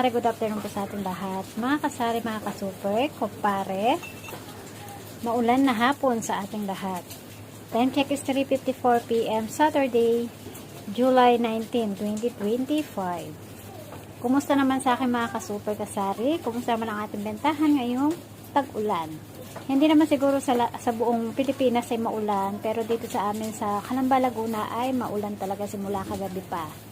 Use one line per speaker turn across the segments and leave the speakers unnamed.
kasari, good afternoon po sa ating lahat. Mga kasari, mga kasuper, kumpare, maulan na hapon sa ating lahat. Time check is 3.54 p.m. Saturday, July 19, 2025. Kumusta naman sa akin mga kasuper kasari? Kumusta naman ang ating bentahan ngayong tag-ulan? Hindi naman siguro sa, sa buong Pilipinas ay maulan, pero dito sa amin sa Calamba, Laguna ay maulan talaga simula kagabi pa.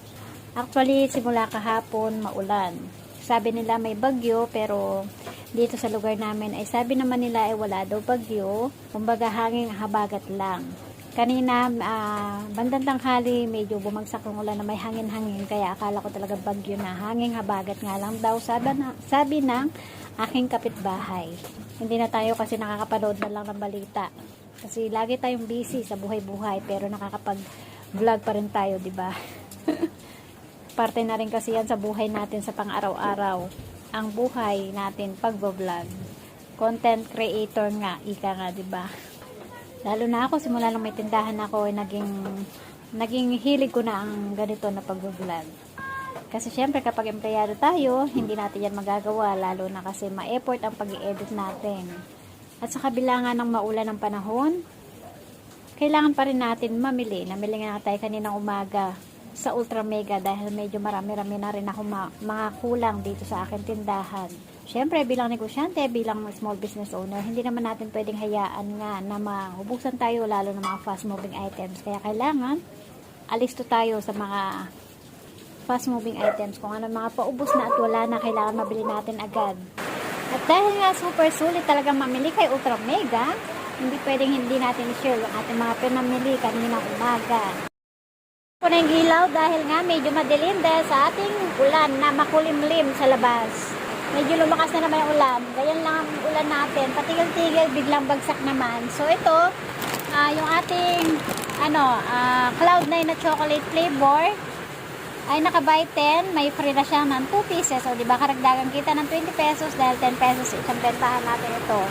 Actually, simula kahapon, maulan. Sabi nila may bagyo, pero dito sa lugar namin ay sabi naman nila ay wala daw bagyo. Kumbaga hanging habagat lang. Kanina, ah, bandang tanghali, medyo bumagsak ng ulan na may hangin-hangin. Kaya akala ko talaga bagyo na. Hanging habagat nga lang daw. Sabi, na, sabi ng aking kapitbahay. Hindi na tayo kasi nakakapanood na lang ng balita. Kasi lagi tayong busy sa buhay-buhay pero nakakapag-vlog pa rin tayo, di ba? parte na rin kasi yan sa buhay natin sa pang-araw-araw. Ang buhay natin pagbo-vlog. Content creator nga, ika nga, 'di ba? Lalo na ako simula nung may tindahan ako ay naging naging hilig ko na ang ganito na pagbo-vlog. Kasi syempre kapag empleyado tayo, hindi natin yan magagawa lalo na kasi ma-effort ang pag-i-edit natin. At sa kabila nga ng maulan ng panahon, kailangan pa rin natin mamili. Namili nga tayo kaninang umaga sa Ultra Mega dahil medyo marami-rami na rin ako ma- mga kulang dito sa akin tindahan. Siyempre, bilang negosyante, bilang small business owner, hindi naman natin pwedeng hayaan nga na maubusan tayo lalo ng mga fast-moving items. Kaya kailangan, alisto tayo sa mga fast-moving items. Kung ano mga paubos na at wala na, kailangan mabili natin agad. At dahil nga super sulit talagang mamili kay Ultra Mega, hindi pwedeng hindi natin i-share ang ating mga pinamili kanina umaga na yung ilaw dahil nga medyo madilim dahil sa ating ulan na makulimlim sa labas. Medyo lumakas na naman yung ulan. Ganyan lang ang ulan natin. Patigil-tigil, biglang bagsak naman. So ito, ah, yung ating ano, ah, Cloud9 na chocolate flavor ay naka-buy 10. May free na siya ng 2 pieces. O diba, karagdagan kita ng 20 pesos dahil 10 pesos isang bentahan natin ito.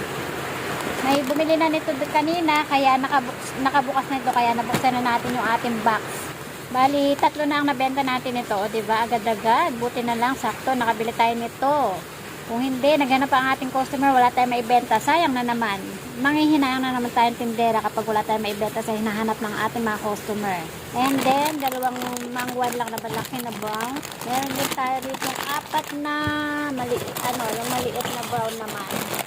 May bumili na nito kanina kaya nakabukas, nakabukas na ito kaya nabuksan na natin yung ating box. Bali, tatlo na ang nabenta natin ito, o 'di ba? Agad-agad. Buti na lang sakto nakabili tayo nito. Kung hindi, naghanap ang ating customer, wala tayong maibenta. Sayang na naman. Manghihinayang na naman tayong tindera kapag wala tayong maibenta sa hinahanap ng ating mga customer. And then, dalawang mangwan lang na malaki na brown. Meron din tayo dito apat na maliit, ano, yung maliit na brown naman.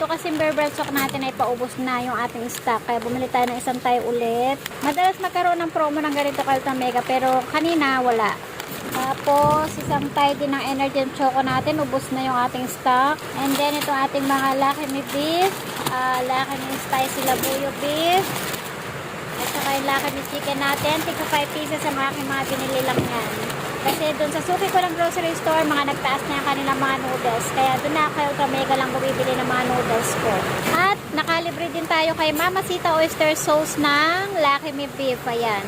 Ito kasi berbel stock natin ay paubos na yung ating stock. Kaya bumili tayo ng isang tayo ulit. Madalas magkaroon ng promo ng ganito Kalta Mega. Pero kanina wala. Tapos isang tayo din ng Energy and Choco natin. Ubos na yung ating stock. And then ito ating mga Lucky Me Beef. Uh, Lucky Me Spicy Labuyo Beef. At saka yung Lucky Me Chicken natin. Tigpa 5 pieces ang aking mga binili lang yan. Kasi doon sa suki ko ng grocery store, mga nagtaas na yung kanilang mga noodles. Kaya doon na kay Ultra Mega lang bumibili ng mga noodles ko. At nakalibre din tayo kay Mama Sita Oyster Sauce ng Lucky Me Beef. Ayan.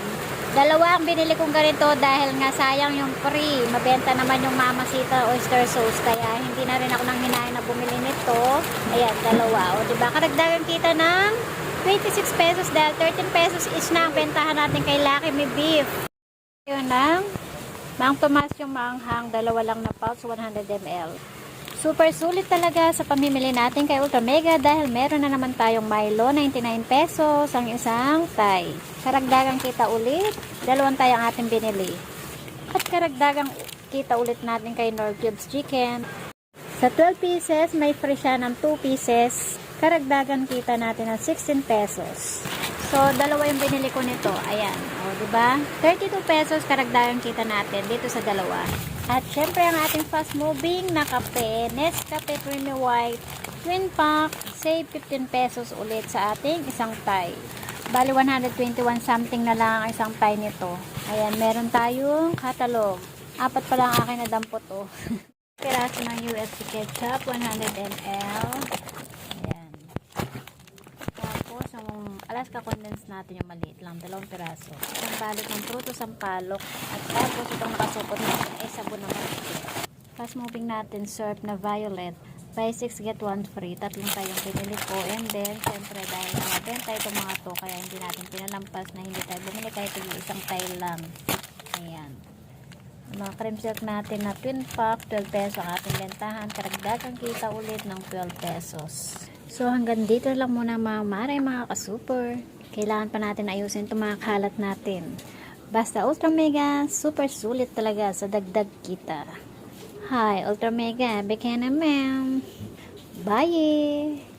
Dalawa ang binili kong ganito dahil nga sayang yung free. Mabenta naman yung Mama Sita Oyster Sauce. Kaya hindi na rin ako nang hinahin na bumili nito. Ayan, dalawa. O diba, karagdagan kita ng 26 pesos dahil 13 pesos is na ang bentahan natin kay Lucky Me Beef. Yun lang. Mang Tomas yung maanghang, dalawa lang na pouch, 100 ml. Super sulit talaga sa pamimili natin kay Ultra Mega dahil meron na naman tayong Milo, 99 pesos ang isang Thai. Karagdagang kita ulit, dalawang Thai ang ating binili. At karagdagang kita ulit natin kay Nor Cubes Chicken. Sa 12 pieces, may free siya ng 2 pieces. Karagdagan kita natin ng 16 pesos. So, dalawa yung binili ko nito. Ayan. O, di ba? 32 pesos karagdagan kita natin dito sa dalawa. At syempre, ang ating fast moving na kape, Nescafe Creamy White, twin pack, save 15 pesos ulit sa ating isang Thai. Bali, 121 something na lang ang isang Thai nito. Ayan, meron tayong catalog. Apat pa lang akin na dampot, oh. Piraso ng USP ketchup, 100 ml. Ayan. Tapos, yung Alaska condensed natin yung maliit lang, dalawang piraso. Isang balot ng pruto, sampalok. At tapos, itong nakasupot natin ay sabon naman. Fast moving natin, syrup na violet. Buy 6, get 1 free. Tatlong tayong pinili ko. And then, syempre, dahil nakabenta itong mga to, kaya hindi natin pinalampas na hindi tayo bumili kahit yung isang tayo lang. Ayan. Mga cream silk natin na twin pack, 12 pesos ang ating bentahan. Karagdagang kita ulit ng 12 pesos. So hanggang dito lang muna mga mare, mga ka-super. Kailangan pa natin ayusin itong mga kalat natin. Basta Ultra Mega, super sulit talaga sa dagdag kita. Hi, Ultra Mega, Bekena ma'am. Bye!